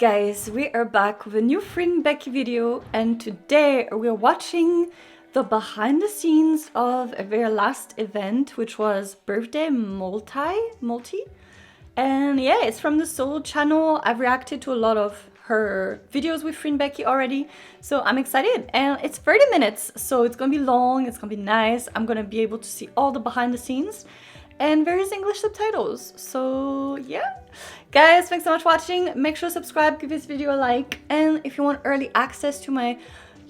Guys, we are back with a new Friend Becky video, and today we're watching the behind the scenes of a very last event, which was Birthday Multi, Multi. And yeah, it's from the Soul channel. I've reacted to a lot of her videos with Friend Becky already, so I'm excited. And it's 30 minutes, so it's gonna be long, it's gonna be nice. I'm gonna be able to see all the behind the scenes and various English subtitles. So yeah. Guys, thanks so much for watching. Make sure to subscribe, give this video a like, and if you want early access to my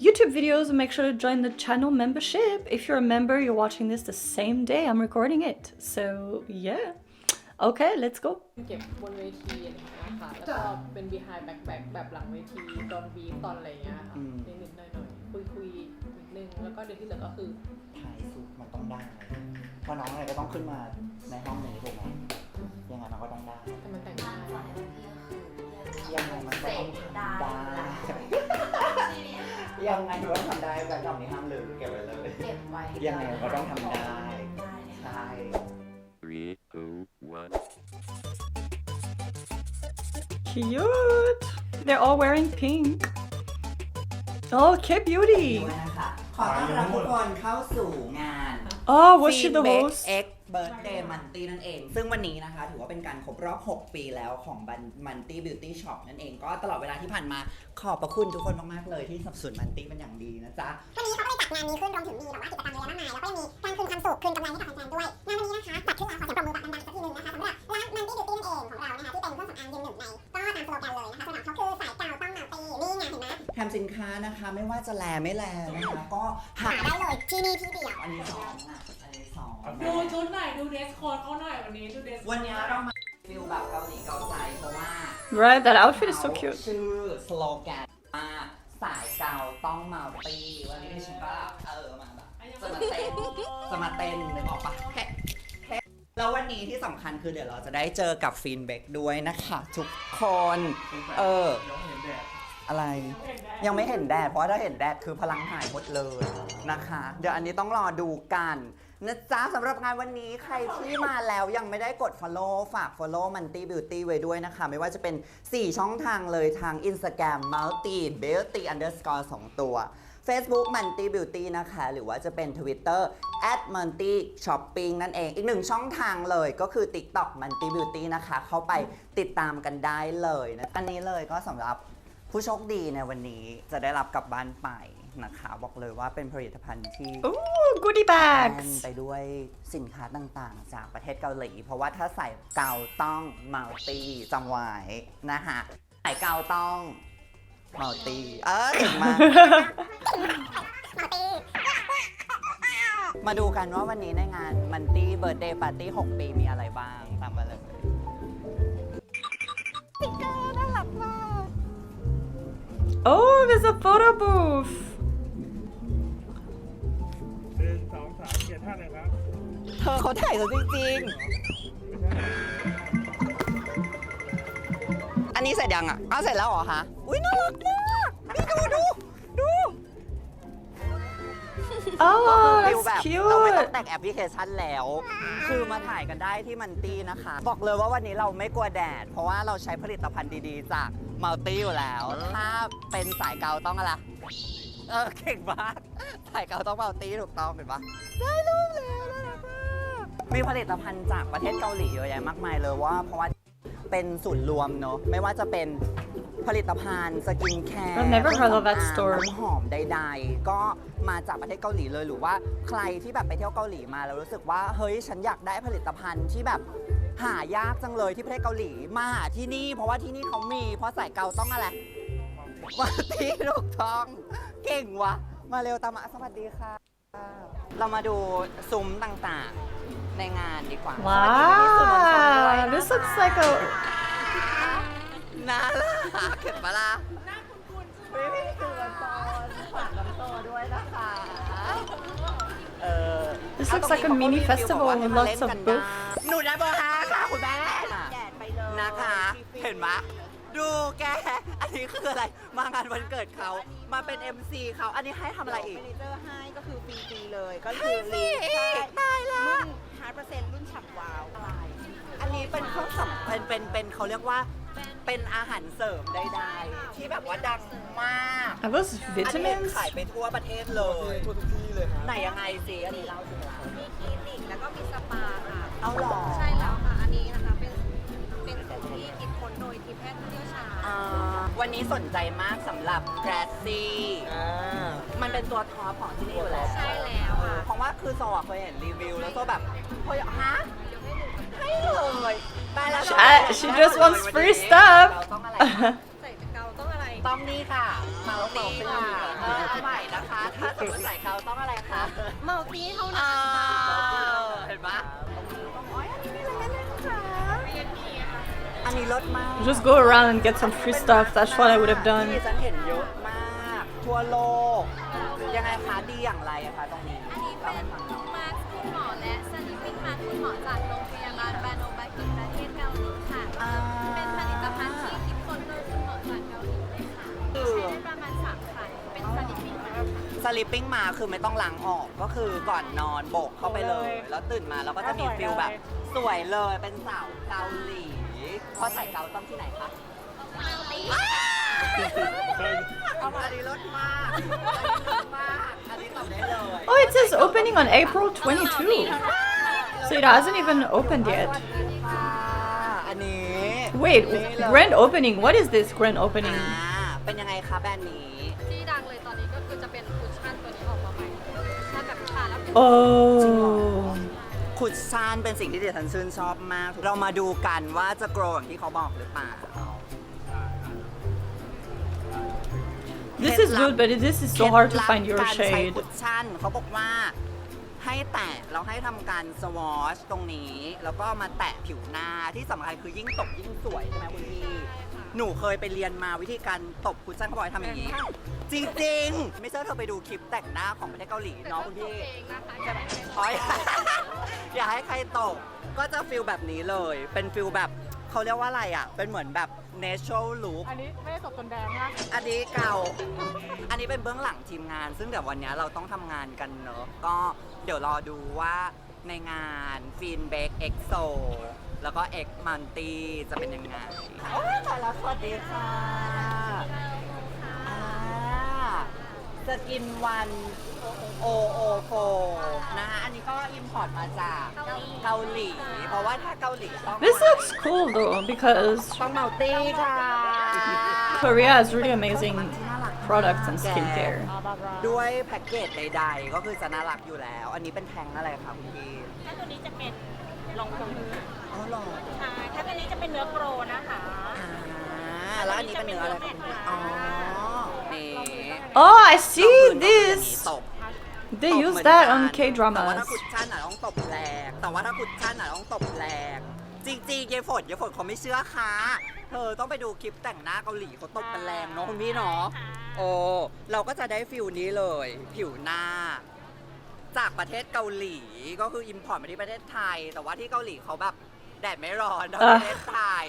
YouTube videos, make sure to join the channel membership. If you're a member, you're watching this the same day I'm recording it. So yeah. Okay, let's go. เก็บบนเวทีอะไรอย่างเงี้ยค่ะ แล้วก็เป็น behind back back แบบหลังเวทีตอนบีตอนอะไรอย่างเงี้ยค่ะ อืม นิดๆหน่อยๆคุยคุยๆนิดนึง แล้วก็เดี๋ยวที่เหลือก็คือ ถ่ายสุดมันต้องได้ เพราะน้องอะไรก็ต้องขึ้นมาในห้องนี้ถูกไหมยังไงมันก็ต้องได้แต่มันแต่งหน้ายังไงมันก็ต้องทำได้ยังไงมันก็ต้องทำได้แบบนี้ห้ามลืมเก็บไว้เลยเก็บไว้ยังไงมันก็ต้องทำได้ใช่ Three, two, one. Cute. They're all wearing pink. Oh, K beauty. ขอต้อนรับทุกคนเข้าสู่งาน Oh, was she the Feedback host? X Birthday Monty นั่นเอง ซึ่งวันนี้นะคะ ถือว่าเป็นการครบรอบ 6 ปีแล้วของ Monty Beauty Shop นั่นเอง ก็ตลอดเวลาที่ผ่านมาขอบพระคุณทุกคนมาก ๆ เลยที่สนับสนุน Monty เป็นอย่างดีนะจ๊ะ วันนี้เขาก็เลยจัดงานนี้ขึ้นรวมถึงมีแบบว่ากิจกรรมเยอะแยะมากมายแล้วก็ยังมีการคืนความสุขคืนกำไรให้กับแฟนๆด้วยงานวันนี้นะคะจัดขึ้นแล้ว สินค้านะคะ ไม่ว่าจะแลไม่แลนะคะ ก็หาหาได้เลยที่นี่ที่เดียวอันนี้สองอะอันนี้สองดูชุดหน่อยดูเดสโค้ดเขาหน่อยวันนี้ดูเดสวันนี้เรามาฟิลแบบเกาหลีเกาใจเพราะว่า Right, that outfit is so เขา cute. ชื่อสโลแกนว่าสายเกาต้องเมาตีวันนี้ดิฉันก็เออมาแบบจะมาเต้นจะมาเต้นนึกออกปะแค่แค่แล้ววันนี้ที่สำคัญคือเดี๋ยวเราจะได้เจอกับฟินเบกด้วยนะคะ ทุกคน เออ อะไร ยังไม่เห็นแดด เพราะถ้าเห็นแดดคือพลังหายหมดเลยนะคะ เดี๋ยวอันนี้ต้องรอดูกันนะจ๊ะสำหรับงานวันนี้ใครที่มาแล้วยังไม่ได้กด follow ฝาก follow Multi Beauty ไว้ด้วยนะคะ ไม่ว่าจะเป็น 4 ช่องทางเลยทาง Instagram Multi Beauty underscore 2 ตัว Facebook Multi Beauty นะคะ หรือว่าจะเป็น Twitter at Multi Shopping นั่นเอง อีกหนึ่งช่องทางเลยก็คือ TikTok Multi Beauty นะคะ เข้าไปติดตามกันได้เลยนะอันนี้เลยก็สำหรับ ผู้โชคดีในวันนี้จะได้รับกลับบ้านไปนะคะ บอกเลยว่าเป็นผลิตภัณฑ์ที่ Ooh, goodie แน่น bags. ไปด้วยสินค้าต่างๆ จากประเทศเกาหลี เพราะว่าถ้าใส่เกาต้องมัลตีจำไว้นะคะใส่เกาต้องมัลตีเออเก่งมาก มาดูกันว่าวันนี้ในงานมันตี้เบิร์ดเดย์ปาร์ตี้ 6 ปีมีอะไรบ้าง ตามมาเลย Oh, there's a photo booth. หนึ่งสองสามเกียรติท่านเลยครับเธอเขาถ่ายเราจริงๆ อันนี้เสร็จยังอะอ้าวเสร็จแล้วเหรอคะอุ้ยน่ารักมากนี่ดูดูดู Oh, ฟิล that's แบบเราไม่ต้อง cute. แต่งแอปพลิเคชันแล้ว คือมาถ่ายกันได้ที่มันตี้นะคะ บอกเลยว่าวันนี้เราไม่กลัวแดด เพราะว่าเราใช้ผลิตภัณฑ์ดีๆ จาก มัลตี้อยู่แล้ว ถ้าเป็นสายเกาต้องอะไรเออเก่งมากสายเกาต้องมัลตี้ถูกต้องเห็นปะได้รูปแล้วน่ารักมากมีผลิตภัณฑ์จากประเทศเกาหลีเยอะแยะมากมายเลยว่า เพราะว่าเป็นศูนย์รวมเนอะไม่ว่าจะเป็นผลิตภัณฑ์สกินแคร์ I've never heard of that store น้ำหอมใดๆ ก็มาจากประเทศเกาหลีเลยหรือว่าใครที่แบบไปเที่ยวเกาหลีมาแล้วรู้สึกว่า เฮ้ย ฉันอยากได้ผลิตภัณฑ์ที่แบบ หายากจังเลยที่ประเทศเกาหลีมาหาที่นี่ เพราะว่าที่นี่เขามี เพราะสายเกาต้องอะไรมาที่ถูกต้อง เก่งวะ มาเร็วตามมาสวัสดีค่ะ เรามาดูซุ้มต่างๆในงานดีกว่าสวัสดีพี่ๆสื่อมวลชนด้วย Wow, นะคะ this looks like a น่ารักเห็นปะล่ะพี่พี่ๆสื่อมวล This เอา looks ตรง like a นี้ mini เขาก็มีฟิล festival บอกว่าให้ with มา lots เล่น of กัน booths. ได้หนูนะเบอร์ห้าค่ะคุณแม่แดดไปเลยนะคะ เห็นไหมดูแก อันนี้คืออะไร มางานวันเกิดเขา มาเป็น MC เขา อันนี้ให้ทำอะไรอีกเมเนเจอร์ให้ก็คือฟรีๆเลย ก็ให้คือฟรีอีกตายละ รุ่นฮาร์ดเปอร์เซ็นต์รุ่นฉ่ำวาวอะไรอันนี้เป็นเครื่องสำเป็นเป็นเป็นเขาเรียกว่า เป็นอาหารเสริมใดๆที่แบบว่าดังมาก Are those อันนี้ vitamins? ขายไปทั่วประเทศเลยทั่วทุกที่เลยไหนยังไงสิอันนี้เล่าสิเรามีคลินิกแล้วก็มีสปาค่ะ เอาหรอใช่แล้วค่ะ อันนี้นะคะเป็นเป็นสูตรที่คิดค้นโดยทีมแพทย์ผู้เชี่ยวชาญอ่าวันนี้สนใจมากสำหรับแกรซี่มันเป็นตัวท็อปของที่นี่อยู่แล้วใช่แล้วค่ะ เพราะว่าคือโซอะเคยเห็นรีวิวแล้วโซแบบเฮ้ยฮะให้เลย ตายแล้ว She- uh, she just wants free stuff. เราต้องอะไรคะใส่เกาต้องอะไร ต้องนี่ค่ะเมาตีค่ะเออเอาใหม่นะคะ ถ้าสมมติใส่เขาต้องอะไรคะเมาตีเท่าอ่านั้นค่ะเห็นปะโอ๊ยอันนี้มีอะไรเล่นๆค่ะอันนี้รสมาก Just go around and get some free stuff. That's what I would have ที่ done. ฉันเห็นเยอะมาก ทั่วโลก ยังไงคะดีอย่างไรอะคะตรงนี้อันนี้เป็นมาร์คคุณหมอและสลิปปิ้งมาร์คคุณหมอจากโรงพยาบาลบาโนบากิประเทศเกาหลีค่ะ อ่า เป็นผลิตภัณฑ์ที่คิดค้นโดยคุณหมอจากเกาหลีเลยค่ะคือใช้ได้ประมาณ3ครั้งเป็นสลิปปิ้งมาร์คค่ะ สลิปปิ้งมาคือไม่ต้องล้างออกก็คือก่อนนอนโบกเข้าไปเลยแล้วตื่นมาเราก็จะมีฟิลแบบสวยเลยเป็นสาวเกาหลีพอใส่เกาต้องที่ไหนคะเอามาอันนี้รสมากอันนี้รสมากอันนี้ตอบได้เลย Oh, it says opening on April 22. So it hasn't even opened yet. อันนี้ Wait, นี่เลย grand opening. What is this grand opening? อ่าเป็นยังไงคะแบรนด์นี้ ที่ดังเลยตอนนี้ก็คือจะเป็นคุชชั่นตัวนี้ออกมาใหม่คุชชั่นแบบทาแล้วเป็น Oh. คุชชั่นเป็นสิ่งที่ดิฉันชื่นชอบมาก เรามาดูกันว่าจะโกรอย่างที่เขาบอกหรือเปล่า This is good, but this is so hard to find your เคล็ดลับการใช้ shade. คุชชั่นเขาบอกว่า ให้แตะเราให้ทำการสวอชตรงนี้ แล้วก็มาแตะผิวหน้าที่สำคัญคือยิ่งตบยิ่งสวยใช่ไหมคุณพี่ หนูเคยไปเรียนมาวิธีการตบคุชชั่นเขาบอกให้ทำอย่างนี้ จริงๆ ไม่เชื่อเธอไปดูคลิปแต่งหน้าของประเทศเกาหลีเนาะคุณพี่ เองนะคะจะไม่เป็นอ๋ออย่าให้ใครตก ก็จะฟิลแบบนี้เลย เป็นฟิลแบบเขาเรียกว่าอะไรอะ เป็นเหมือนแบบ natural look อันนี้ไม่ได้ตกจนแดงนะอันนี้เก่า อันนี้เป็นเบื้องหลังทีมงาน ซึ่งเดี๋ยววันนี้เราต้องทำงานกันเนอะ ก็ เดี๋ยวรอดูว่าในงานฟีนเบกเอ็กโซแล้วก็เอ็กมันตีจะเป็นยังไงโอ้ยตายแล้วสวัสดีค่ะอ่าสกินวันโอโอโฟนะคะอันนี้ก็อิมพอร์ตมาจากเกาหลี เพราะว่าถ้าเกาหลีต้อง This looks cool though because ต้องเมาตี้ค่ะ Korea has really amazing products and skincare. ด้วยแพ็กเกจใดๆ ก็คือจะน่ารักอยู่แล้ว อันนี้เป็นแทงอะไรคะคุณพี่ถ้าตัวนี้จะเป็นรองพื้นอ๋อเหรอใช่ถ้าตัวนี้จะเป็นเนื้อโกรนะคะ อ่าแล้วอันนี้เป็นเนื้ออะไรคะคุณพี่อ๋อนี่ Oh, I ต้อง see พื้นต้องพื้น this. ตบ They ตบ use เหมือน that กั on แต่ว่า K ถ้า dramas. คุชชั่นอะต้องตบแรงแต่ว่าถ้าคุชชั่นอะต้องตบแรงจริงๆเยฝนเยฝนเขาไม่เชื่อค่ะ เธอต้องไปดูคลิปแต่งหน้าเกาหลีเขาตบกันแรงเนาะคุณพี่เนาะโอ้เราก็จะได้ฟิลนี้เลย ผิวหน้า จากประเทศเกาหลีก็คืออิมพอร์ตมาที่ประเทศไทย แต่ว่าที่เกาหลีเขาแบบแดดไม่ร้อนเท่าอะประเทศไทย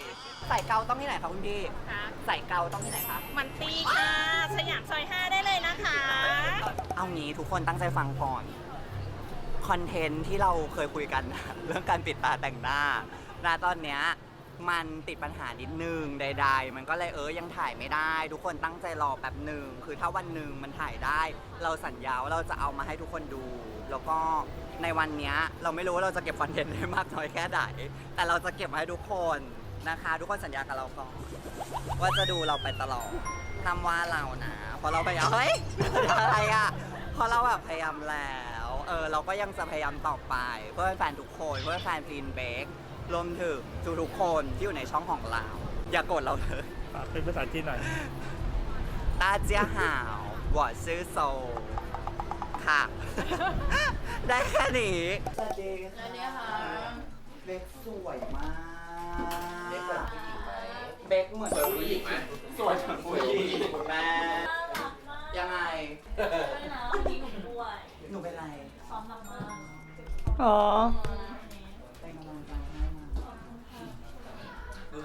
ใส่เกาต้องที่ไหนคะคุณพี่ค่ะใส่เกาต้องที่ไหนคะ มันตีค่ะ สยามซอย5ได้เลยนะคะ เอางี้ทุกคนตั้งใจฟังก่อน คอนเทนต์ที่เราเคยคุยกัน เรื่องการปิดตาแต่งหน้าณตอนเนี้ย มันติดปัญหานิดนึงใด ๆ มันก็เลยเออยังถ่ายไม่ได้ ทุกคนตั้งใจรอแป๊บหนึ่งคือถ้าวันหนึ่งมันถ่ายได้ เราสัญญาว่าเราจะเอามาให้ทุกคนดู แล้วก็ในวันนี้เราไม่รู้ว่าเราจะเก็บคอนเทนต์ได้มากน้อยแค่ไหนแต่เราจะเก็บมาให้ทุกคนนะคะ ทุกคนสัญญากับเราก่อนว่าจะดูเราไปตลอดทำว่าเรานะพราะเราพยายามเฮ้ยอะไรอะพราะเราแบบพยายามแล้ว เออเราก็ยังจะพยายามต่อไป เพื่อแฟนทุกคนเพื่อแฟนฟีนเบก รวมถึงทุกๆคนที่อยู่ในช่องของเรา อย่ากดเราเลยฝเป็นภาษาจีนหน่อย ตาเจียหาวหวอซื้อโซค่ะ ได้แค่นี้สวัสดีสวัสดีค่ะ เบกสวยมาก เบคเหมือนผู้หญิงไหมสวยเหมือนผู้หญิงแม่น่ารักมากยังไง ด้วยนะมีหนุ่มด้วยหนูเป็นไร ซ้อมหนักมากอ๋อ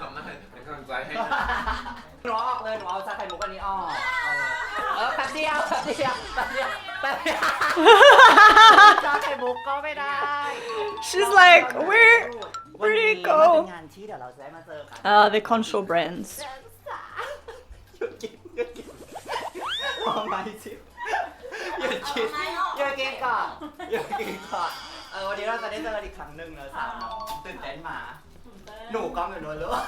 ทำหน้าเป็นกำลังใจให้หนูเอาออกเลยหนูเอาชาไข่มุกอันนี้ออก เออแป๊บเดียวแป๊บเดียวแป๊บเดียวแป๊บเดียวชาไข่มุกก็ไม่ได้ She's like, where วันนี้ Pretty มัน cool เป็นงานที่เดี๋ยวเราจะได้มาเจอกัน Uh, the control brands. หยุดกินหยุดกินมองมาสิหยุดกินหยุดกินก่อนหยุดกินก่อนเออวันนี้เราจะได้เจอกันอีกครั้งหนึ่งเนอะสาวน้องตื่นเต้นหมา หนูกล้องอยู่โน้นหรือว่า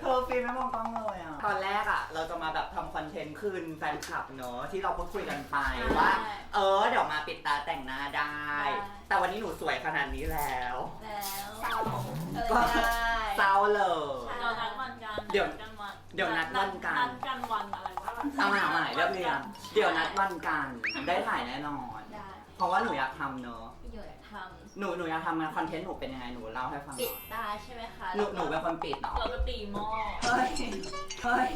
เธอฟิล์มไม่มองกล้องเลยอะ ตอนแรกอะ เราจะมาแบบทำคอนเทนต์คืนแฟนคลับเนอะที่เราพูดคุยกันไปว่า เออ เดี๋ยวมาปิดตาแต่งหน้าได้ แต่วันนี้หนูสวยขนาดนี้แล้วแล้วก็เศร้าเลยเรานัดวันกันเดี๋ยวนัดวันเดี๋ยวนัดวันกัน นัดกันวันอะไรวะเอาใหม่เอาใหม่เรียบเรียงเดี๋ยวนัดวันกัน ได้ถ่ายแน่นอน ได้เพราะว่าหนูอยากทำเนอะ พี่อยู่อยากท หนูหนูอยากทำงานคอนเทนต์หนูเป็นยังไงหนูเล่าให้ฟังำหปิน่ดอยตาใช่ไหมคะหนูหนูเป็นคนปิดเนาะเราก็ตีหม้อเฮ้ยเฮ้ย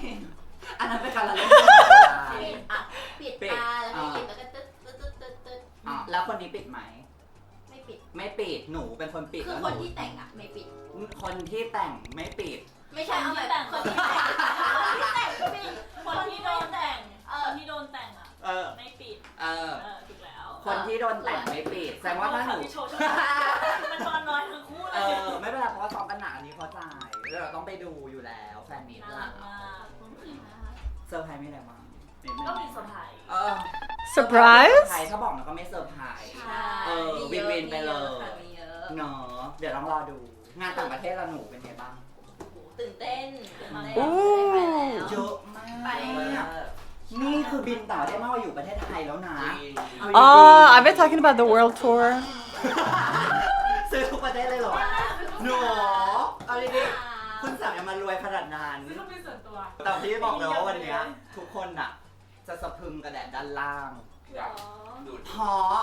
อันนั้นเป็นการละเล่นปิดอะปิดปิดตาแล้วก็อ่าหยิบแล้วก็ตึ๊ดตึ๊ดตึ๊ดตึ๊ดตึ๊ดอะแล้วคนนี้ปิดไหม ไม่ปิด ไม่ปิดหนูเป็นคนปิดคือแล้วคนหนูที่แต่งอะไม่ปิด คนที่แต่งไม่ปิด ไม่ใช่เอาแบบคนที่แต่งคนที่แต่งไม่ปิดคนที่โดนแต่ง เอคอนที่โดนแต่งอะ เออ ไม่ปิดเออ เออถูกแล้ว คนที่โดนแต่งไม่ปิดแสดงว่าถ้าหนูพี่โชว์โชว์มันนอนน้อยทั้งคู่เลเอย อไม่เป็นไรเพราะว่าซ้อมกันหนาอันนี้เขาจ่ายแล้วเราต้องไปดูอยู่แล้วแฟนมีตน่าเรารักมากเซอร์ไพรส์ไม่อะไรบ้างนิดนึงก็มีเซอร์ไพรส์เออ Surprise? ใครถ้าบอกมันก็ไม่เซอร์ไพรส์ ใช่เออมียอะวินๆไปเลย มีอะค่ะมีเยอะเนาะเดี๋ยวต้องรอดู งานต่างประเทศเราหนูเป็นไงบ้างตื่นเต้นมาแล้วโอ้ไปแล้ว เยอะมากไป นี่คือบินต่างประเทศมากกว่าอยู่ประเทศไทยแล้วนะ Oh, I've been talking about the world tour. ซื้อทุกประเทศเลยเหรอ หนูเอาดีๆคุณสามยังมารวยขนาดนั้น ซื้อเครื่องบินส่วนตัวแต่พี่บอกเลยว่าวันเนี้ยทุกคนอะจะสะพรึงกระแดดด้านล่าง อยากดูดเพราะ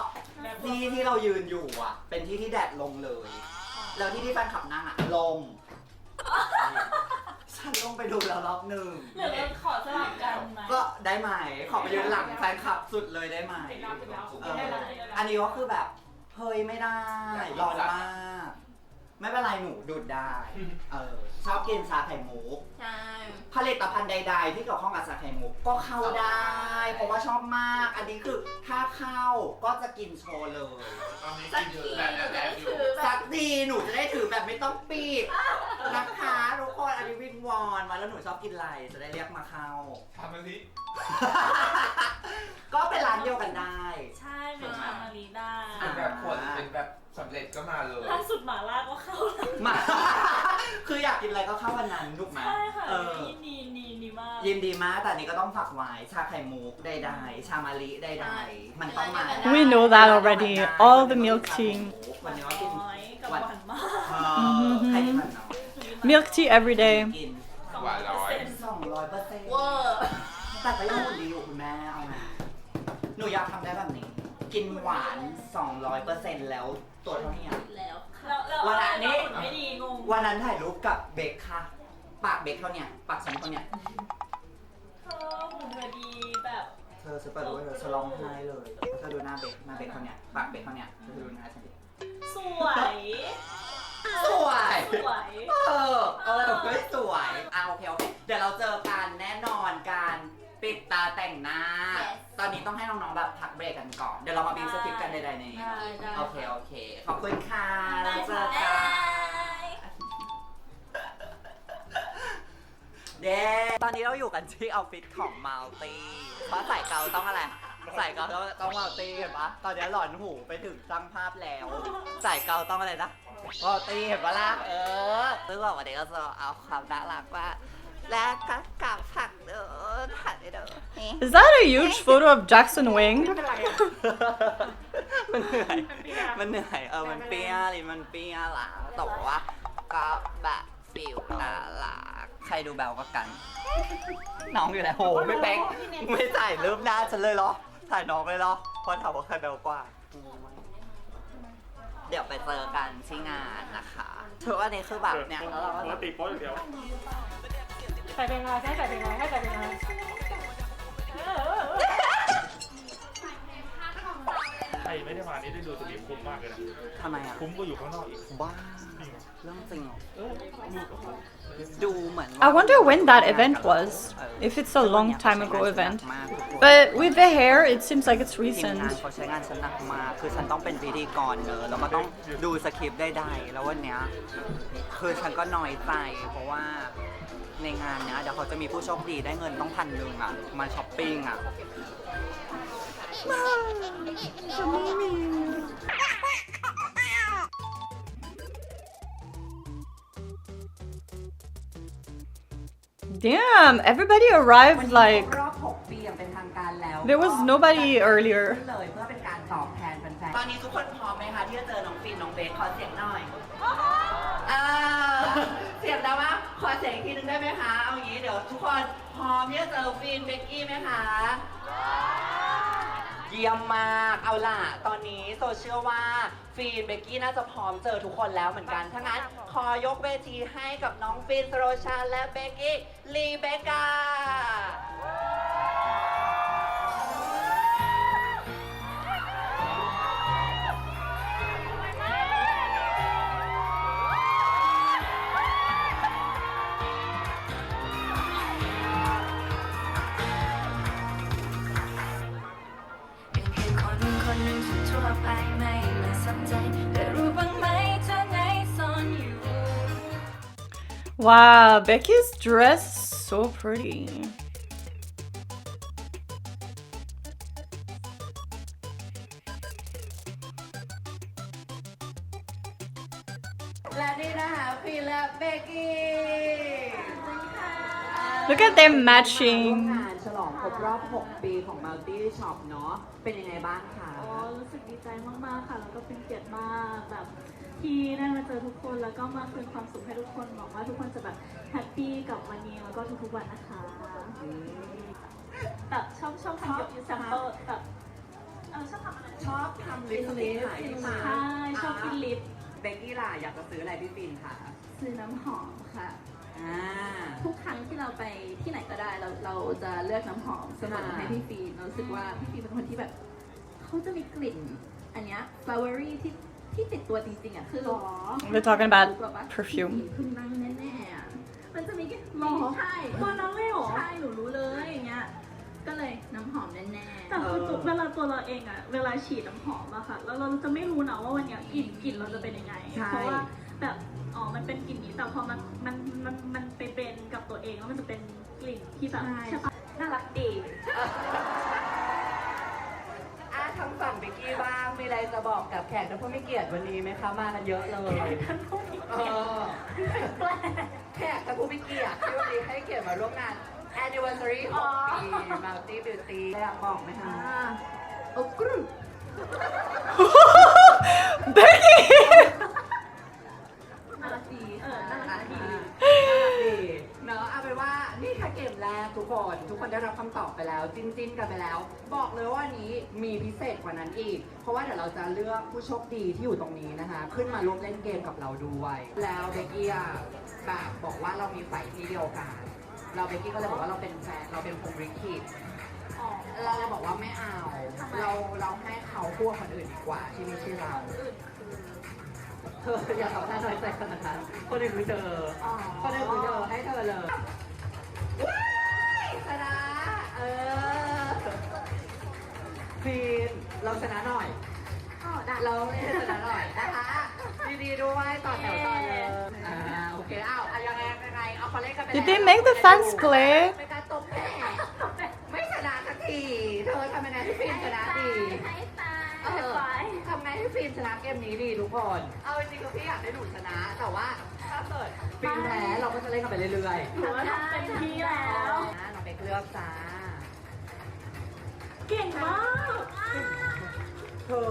ที่ที่เรายืนอยู่อะเป็นที่ที่แดดลงเลย แล้วที่ที่แฟนขับนั่งอะลง ฉันลงไปดูแล้วรอบหนึ่งเดี๋ยวเราขอสลับกันไหม ก็ได้ไหมขอไปยืนหลังแฟนคลับสุดเลยได้ไหมปิดแล้วปิดแล้วเอได้อแล้วได้แล้ว อันนี้ก็คือแบบเฮ้ยไม่ได้ร้อนมากไม่เป็นไรหนูดูดได้เออชอบกินชาไข่มุก ใช่ ผลิตภัณฑ์ใด ๆ ที่เกี่ยวข้องกับชาไข่มุกก็เข้าได้ เพราะว่าชอบมาก อันนี้คือถ้าเข้าก็จะกินโชว์เลย ตอนนี้กินอยู่แต่แต่แต่อยู่ สักดีหนูจะได้ถือแบบไม่ต้องปิดนะคะทุกคนอันนี้ วิงวอนมาแล้วหนูชอบกินอะไรจะได้เรียกมาเข้า ทำมันทีก็เป็นร้านเดียวกันได้ ใช่เป็นชามารีได้เป็นแบบขวดเป็นแบบสำเร็จก็มาเลย ล่าสุดหมาล่าก็เข้าแล้วมา คืออยากกินอะไรก็เข้าวันนั้นถูกไหมใช่ค่ะเออ ยินดียินดียินดีมาก ยินดีมาก แต่อันนี้ก็ต้องฝากไว้ชาไข่มุกใดๆ ชามาลิใดๆ มันต้องมา We know that already. All the milk tea. วันนี้ก็กินน้อยกับหวานมาก เออใครที่มันน้อย Milk tea every day. กินหวานร้อย สองร้อยเปอร์เซ็นต์ เวอร์ แต่ก็ยังหุ่นดีอยู่คุณแม่เอามา หนูอยากทำได้แบบนี้ กินหวาน 200เปอร์เซ็นต์แล้วตัวเท่านี้อะแล้วค่ะแล้วแล้ววันอันนี้ไม่ดีงงวันนั้นถ่ายรูปกับเบคค่ะ ปากเบคเท่าเนี้ยปากฉันเท่าเนี้ยเธอหุ่นเธอดีแบบเธอฉันเปิดดูให้เธอฉันร้องไห้เลยเธอดูหน้าเบคหน้าเบคเท่าเนี้ยปากเบคเท่าเนี้ยเธอดูหน้าฉันดิสวย สวย สวย เออ เออเฮ้ยสวยอะโอเคโอเค เดี๋ยวเราเจอกันแน่นอนการ ปิดตาแต่งหน้าตอนนี้ต้องให้น้องๆแบบพักเบรกกันก่อน เดี๋ยวเรามาบีบสคริปต์กันใดๆในนี้ได้ได้ โอเค โอเค ขอบคุณค่ะแล้วเจอได้กันเด้ตอนนี้เราอยู่กันที่ออฟฟิศของมัลตีเพราะใส่เกาต้องอะไรใส่เกาต้องต้องมัลตีเห็นปะตอนนี้หลอนหูไปถึงช่างภาพแล้วใส่เกาต้องอะไรนะมัลตีเห็นปะล่ะเออซึ่งแบบวันนี้ก็จะเอาความน่ารักว่า และก็กลับผักเดินผักเดินนี่ Is that a huge photo of Jackson Wang? มันเหนื่อย มันเหนื่อย เออ มันเปรี้ยลิมันเปรี้ยหละแต่ว่าก็แบบฟิลน่ารักใครดูแบลก็กัน น้องอยู่ไหนโห ไม่เป๊กไม่ถ่ายรูปหน้าฉันเลยเหรอ ถ่ายน้องเลยเหรอเพราะถามว่าใครแบลกว่า เดี๋ยวไปเจอกันที่งานนะคะถือว่านี่คือแบบเนี่ยแล้วเราก็ปกจะ ติโป๊อย่างเดียวใส่เป็นอะไรให้ใส่เป็นอะไรให้ใส่เป็นอะไรเออใช่ไมไม่ได้มานี่ได้ดูสตรีมคุ้มมากเลยนะ ทำไมอะ คุ้มก็อยู่ข้างนอกอีกบ้า เรื่องจริงเหรอเออดูก็ดูเหมือน I wonder when that event was. If it's a long time ago event. But with the hair, it seems like it's ทีม recent. งานเขาใช้งานฉันหนักมากคือฉันต้องเป็นพิธีกรเนอะแล้วก็ต้องดูสคริปต์ได้ๆแล้ววันเนี้ยคือฉันก็น้อยใจเพราะว่า ในงานเนี้ยเดี๋ยวเขาจะมีผู้โชคดีได้เงินต้องพันหนึ่งอะ มาช้อปปิ้งอะ Damn, everybody วัน arrived นี้ like ครบรอบ6ปีอย่างเป็นทางการแล้ว there was nobody earlier. ขึ้นเลยเพื่อเป็นการตอบแทนแฟนๆ ตอนนี้ทุกคนพร้อมไหมคะที่จะเจอน้องฟินน้องเบสขอเสียงหน่อยอ่าเสียงดังมาก ขอเสียงอีกทีหนึงได้ไหมคะ เอาอย่างนี้เดี๋ยวทุกคนพร้อมที่จะเจอฟินเบกกี้ไหมคะ เยี่ยมมาก เอาล่ะ ตอนนี้โซเชื่อว่าฟีนเบกกี้น่าจะพร้อมเจอทุกคนแล้วเหมือนกันถ้างั้น ขอยกเวทีให้กับน้องฟินสโรชาและเบกกี้ลีเบกา Wow, Becky's dress so pretty. และนี่นะคะฟีนและเบกกี้ Look at them ร่วม matching. งานฉลองครบรอบ 6 ปีของ Multi Shop เนาะ เป็นยังไงบ้างคะ อ๋อรู้สึกดีใจมาก ๆ ค่ะ แล้วก็เป็นเกียรติมากแบบ ที่ได้มาเจอทุกคนแล้วก็มาคืนความสุขให้ทุกคนหวังว่าทุกคนจะแบบแฮปปี้กับวันนี้แล้วก็ทุกๆวันนะคะแบบชอบชอบทำแบบยูซัมเปิลแบบเออชอบทำอะไรชอบทำลิปสติกขายที่มาใช่ชอบกินลิปเบกกี้ล่ะอยากจะซื้ออะไรพี่ฟินค่ะ ซื้อน้ำหอมค่ะ อ่า ทุกครั้งที่เราไปที่ไหนก็ได้เราเราจะเลือกน้ำหอมเสมอค่ะให้พี่ฟีนเรารู้สึกว่าพี่ฟีนเป็นคนที่แบบเขาจะมีกลิ่น อันเนี้ย flowery ที่ ที่ติดตัวจริงๆอะคือหรอ We're talking about perfume. พึ่งนั่งแน่ๆอะมันจะมีแค่หรอ ใช่ตัวน้องเลยหรอ ใช่หนูรู้เลยอย่างเงี้ย ก็เลยน้ำหอมแน่ๆแต่คือตัวเวลาตัวเราเองอะเวลาฉีดน้ำหอมอะค่ะแล้วเราจะไม่รู้นะว่าวันเนี้ยกลิ่นกลิ่นเราจะเป็นยังไง ใช่ เพราะว่าแบบอ๋อมันเป็นกลิ่นนี้แต่พอมันมันมันมันไปเป็นกับตัวเองแล้วมันจะเป็นกลิ่นที่แบบใช่ปะน่ารักดี อะทางฝั่งเบกกี้บ้าง มีอะไร จะบอกกับแขกและผู้มีเกียรติวันนี้ไหมคะ มากันเยอะเลยท่านผู้มีเอเกียรติอแขกและผู้มีเกียรติที่วันนี้ให้เกียรติมาร่วมงาน anniversary 6ปี Multi Beauty อยากบอกไหมคะโอ้กรุบ Becky! น่ารักดีเออน่ารักดี ดีเนอะเอาเป็นว่านี่ค่ะเกมแรกทุก คน ทุกคนได้รับคำตอบไปแล้วจิ้นจิ้นกันไปแล้ว บอกเลยว่าวันนี้มีพิเศษกว่านั้นอีก เพราะว่าเดี๋ยวเราจะเลือกผู้โชคดีที่อยู่ตรงนี้นะคะ ขึ้นมาร่วมเล่นเกมกับเราด้วย แล้วเบกกี้อะแบบบอกว่าเรามีไฟที่เดียวกัน เราเบกกี้ก็เลยบอกว่าเราเป็นแฟนเราเป็นคนบริคิดเราเลยบอกว่าไม่เอาเราเราให้เขาพวกคนอื่นดีกว่าที่ไม่ใช่เราเธออย่าทำหน้าน้อยใจขนาดนั้นคนอื่นคือเธอคนอื่นคือเธอให้เธอเลย เราชนะหน่อยเราไม่ชนะหน่อยนะคะดีๆด้วยต่อแถวต่อเลยอ่าโอเคอ้าวอะยังไงยังไงเอาเขาเล่นกันไป Did แล้ว they make the fans play? เป็นการตบแพ้ไม่ชนะสักที เธอทำยังไงให้ฟีนชนะดีเออทำไงให้ฟิล์มชนะเกมนี้ดีทุกคน เอาจริงๆคือพี่อยากให้หนูชนะ แต่ว่าถ้าเกิดฟิล์มแพ้เราก็จะเล่นกันไปเรื่อยๆหนูว่าทำเต็มที่แล้วนะน้องไปเลือกจ้า เก่งมาก เธอ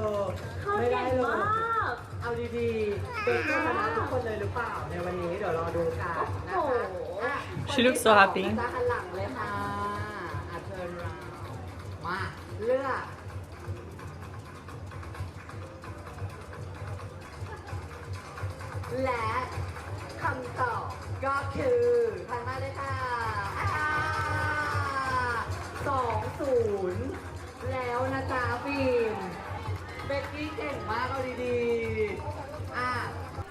เขาไม่ได้เก่งเลมาย ก เอาดีๆเป็นชนะทุกคนเลยหรือเปล่า ในวันนี้เดี๋ยวรอดูกันนะคะอะ She looks so happy จะหันหลังเลยค่ะอะเชิญเรามาเลือกและคำตอบก็คือทางมาเลยค่ะสองศูนย์แล้วนะจ๊ะฟิล์ม เบกกี้เก่งมากเอาดีๆอะ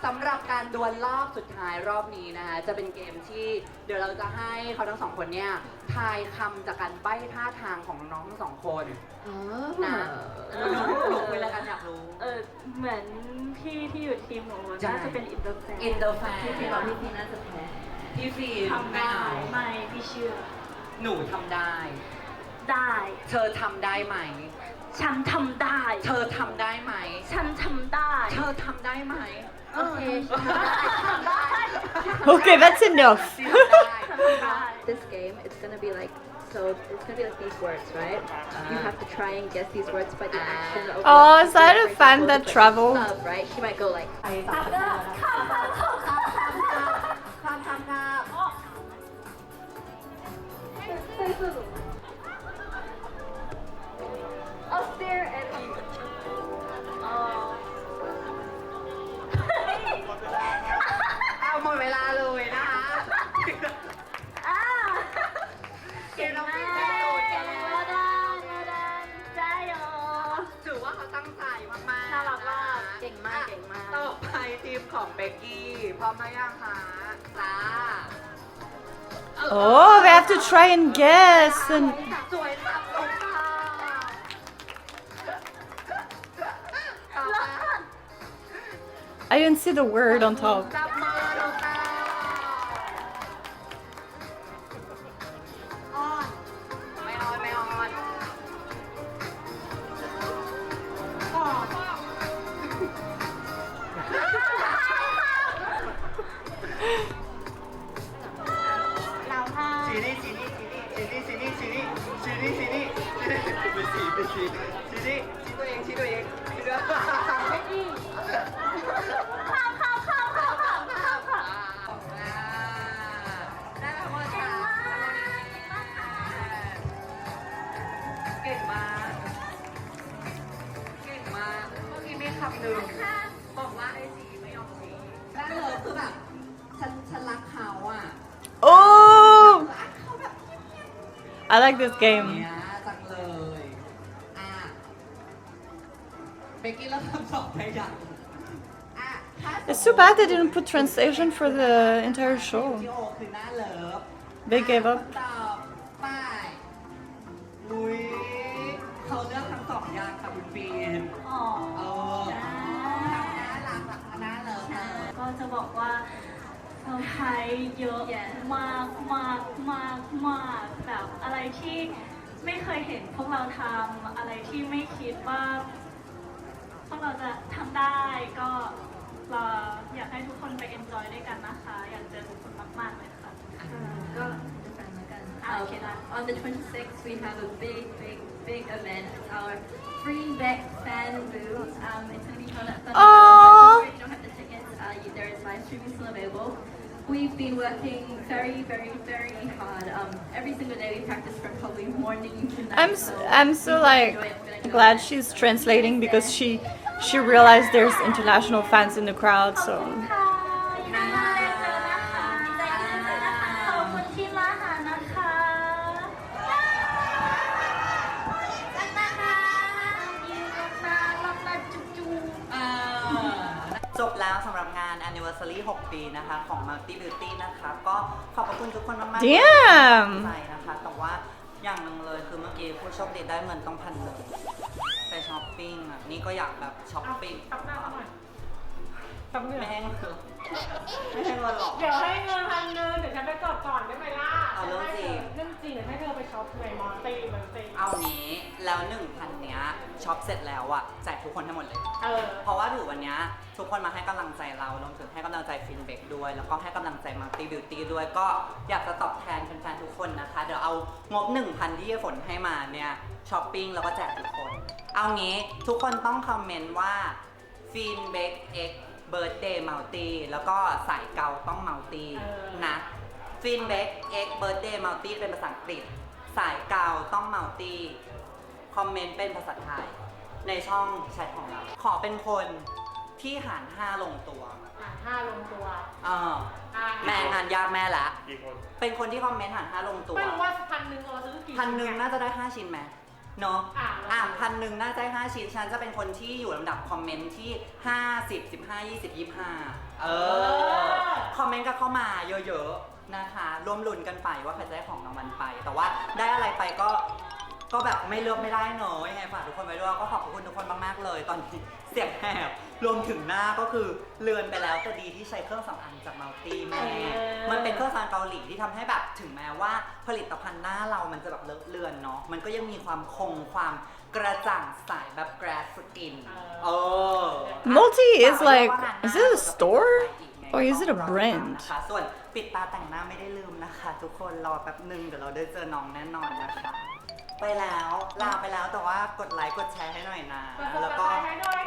สำหรับการดวลรอบสุดท้ายรอบนี้นะคะจะเป็นเกมที่เดี๋ยวเราจะให้เขาทั้งสองคนเนี่ยทายคำจากการใบ้ท่าทางของน้องทั้งสองคนนะหนูหนูคุยแล้วกันอยากรู้ เออเหมือนพี่ที่อยู่ทีมหนูใช่น่าจะเป็นอินเตอร์แฟนอินเตอร์แฟนพี่พี่บอกพี่พี่น่าจะแพ้พี่ฟีนทำไม่ได้เอาไม่พี่เชื่อ หนูทำได้ ได้ เธอทำได้ไหม ฉันทำได้ เธอทำได้ไหม ฉันทำได้ เธอทำได้ไหม โอเคทำได้ Okay, that's enough. ทำได้ ทำได้ this game, it's gonna be like so. It's gonna be like these words, right? You have to try and guess these words by the action of. Oh, like, is that for a fan example, that it's like traveled? Love, right? She might go like. ความทำครับ กกี้ พร้อมไหมยังคะจ้า Oh, we have to try and guess. And สวยสับตรงค่ะต่อมา I didn't see the word on top. จับ like this เนี้ game. ยจังเลย อ่ะเบกกี้แล้วคำตอบไปยังอ่ะถ้าสมมุติ It's too bad they didn't put translation for the entire ที่ show. โอคือหน้าเลิฟ They gave up. เซอร์ไพรส์เยอะมากมากมากมากแบบอะไรที่ไม่เคยเห็นพวกเราทำอะไรที่ไม่คิดว่า พวกเราจะทำได้ก็รออยากให้ทุกคนไป enjoy ด้วยกันนะคะ อยากเจอทุกคนมาก ๆ เลยค่ะ Go defend again. Ah, Um, okay, that- on the 26th, we have a big, big, big event. It's our free Beck fan booth. Um, it's going to be held at Thunder Aw. Dome. Don't worry, you don't have the tickets. Uh, you, there is live streaming still available. We've been working very, very, very hard. Um, every single day we practice from probably morning to night. I'm so, I'm so like glad she's translating because she she realized there's international fans in the crowd. So. Ah. จบแล้วสำหรับ anniversary 6 ปีนะคะ ของ Multi Beauty นะคะ ก็ขอบพระคุณทุกคนมากๆ Damn ใจนะคะ แต่ว่าอย่างหนึ่งเลยคือเมื่อกี้ผู้โชคดีได้เงินต้องพันหนึ่งไปช้อปปิ้งอะนี่ก็อยากแบบช้อปปิ้งตับหน้าหน่อยไม่ให้เงินไม่ให้เงินหรอก เดี๋ยวให้เงินพันหนึงเดี๋ยวฉันไปกดก่อนได้ไหมล่ะ เอาเรื่องจริง เรื่องจริงเดี๋ยวให้เธอไปช็อปในมอลตีมันตีเอานี้แล้วหนึ่งพันเนี้ยช็อปเสร็จแล้วอะแจกทุกคนทั้งหมดเลย เออ เพราะว่าถือวันเนี้ยทุกคนมาให้กำลังใจเรารวมถึงให้กำลังใจฟินเบกด้วย แล้วก็ให้กำลังใจมัลติบิวตี้ด้วยก็อยากจะตอบแทนแฟนๆทุกคนนะคะ เดี๋ยวเอางบ 1,000 ที่ฝนให้มาเนี่ยช้อปปิ้งแล้วก็แจกทุกคน เอางี้ทุกคนต้องคอมเมนต์ว่าฟินเบกเอ็กเบิร์ดเดย์มัลติแล้วก็สายเกาต้องมัลติเออ นะ ฟินเบกเอ็กเบิร์ดเดย์มัลติเป็นภาษาอังกฤษ สายเกาต้องมัลติคอมเมนต์เป็นภาษาไทย ในช่องแชทของเรา ขอเป็นคนที่หารห้าลงตัวอะห้าลงตัวเอออะแม่งานยากแม่ละ กี่คนเป็นคนที่คอมเมนต์หารห้าลงตัว ไม่รู้ว่าพันหนึ่งเราซื้อกี่ พันหนึ่งชิ้น่าจะได้ห้าชิ้นไหมเนาะอะ อะพันหนึ่งน่าจะห้าชิ้น ฉันจะเป็นคนที่อยู่ลำดับคอมเมนต์ที่50 15 20 25เออ คอมเมนต์ก็เข้ามาเยอะๆ นะคะร่วมลุ้นกันไปว่าใครจะได้ของรางวัลไป แต่ว่าได้อะไรไปก็ก็แบบไม่เลือกไม่ได้เนอะยังไงฝากทุกคนไว้ด้วยก็ขอบคุณทุกคนมากๆเลย ตอนนี้เสียงแหบรวมถึงหน้าก็คือเลือนไปแล้วแต่ดีที่ใช้เครื่องสำอางจากมัลตี้แม่มันเป็นเครื่องสำอางเกาหลีที่ทำให้แบบถึงแม้ว่าผลิตภัณฑ์หน้าเรามันจะแบบเลอะเลือนเนาะมันก็ยังมีความคงความกระจ่างใสแบบ grass skin เออ Multi is ฝากไว้ like ด้วยว่างานหน้ is it a เราจะ store เป็น or is it a ยังไงก็ ต้องรอติดตาม brand นะคะส่วนปิดตาแต่งหน้าไม่ได้ลืมนะคะ ทุกคนรอแป๊บหนึงเดี๋ยวเราได้เจอน้องแน่นอนนะคะ ไปแล้วลาไปแล้วแต่ว่ากดไลค์กดแชร์ให้หน่อยนะแล้วก็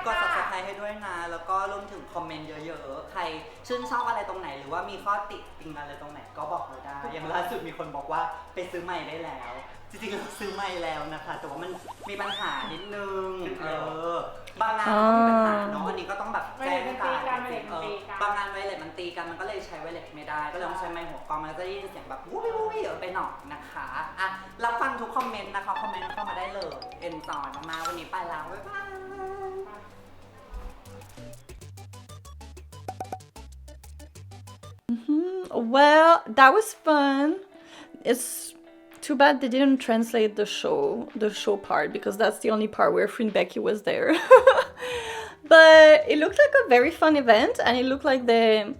กด subscribe ให้ด้วยนะ แล้วก็รวมถึงคอมเมนต์เยอะๆ ใครชื่นชอบอะไรตรงไหน หรือว่ามีข้อติติงอะไรตรงไหนก็บอกเราได้ อย่างล่าสุดมีคนบอกว่าไปซื้อใหม่ได้แล้ว จริงๆเราซื้อใหม่แล้วนะคะ แต่ว่ามันมีปัญหานิดนึงเออ บางงานก็มีปัญหาเนาะอันนี้ก็ต้องแบบแจ้งการเออบางงานไวเลสมันตีกันมันก็เลยใช้ไวเลสไม่ได้ ก็เลยต้องใช้ไมค์หัวกรองมันก็จะได้ยินเสียงแบบวู้วี่วู้วี่เยอะไปหน่อยนะคะอะรับฟังทุกคอมเมนต์นะคะคอมเมนต์เข้ามาได้เลยเอ็นจอยมากๆวันนี้ไปแล้วบ๊ายบาย Well, that was fun. It's too bad they didn't translate the show, the show part, because that's the only part where Frin Becky was there. but it looked like a very fun event, and it looked like they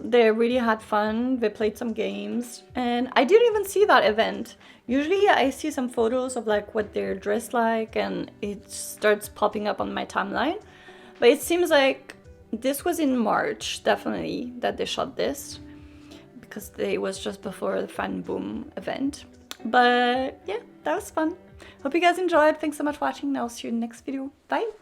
they really had fun. They played some games, and I didn't even see that event. Usually, I see some photos of like what they're dressed like, and it starts popping up on my timeline. But it seems like this was in March, definitely, that they shot this because it was just before the Fan Boom event. But yeah, that was fun. Hope you guys enjoyed. Thanks so much for watching. I'll see you in the next video. Bye.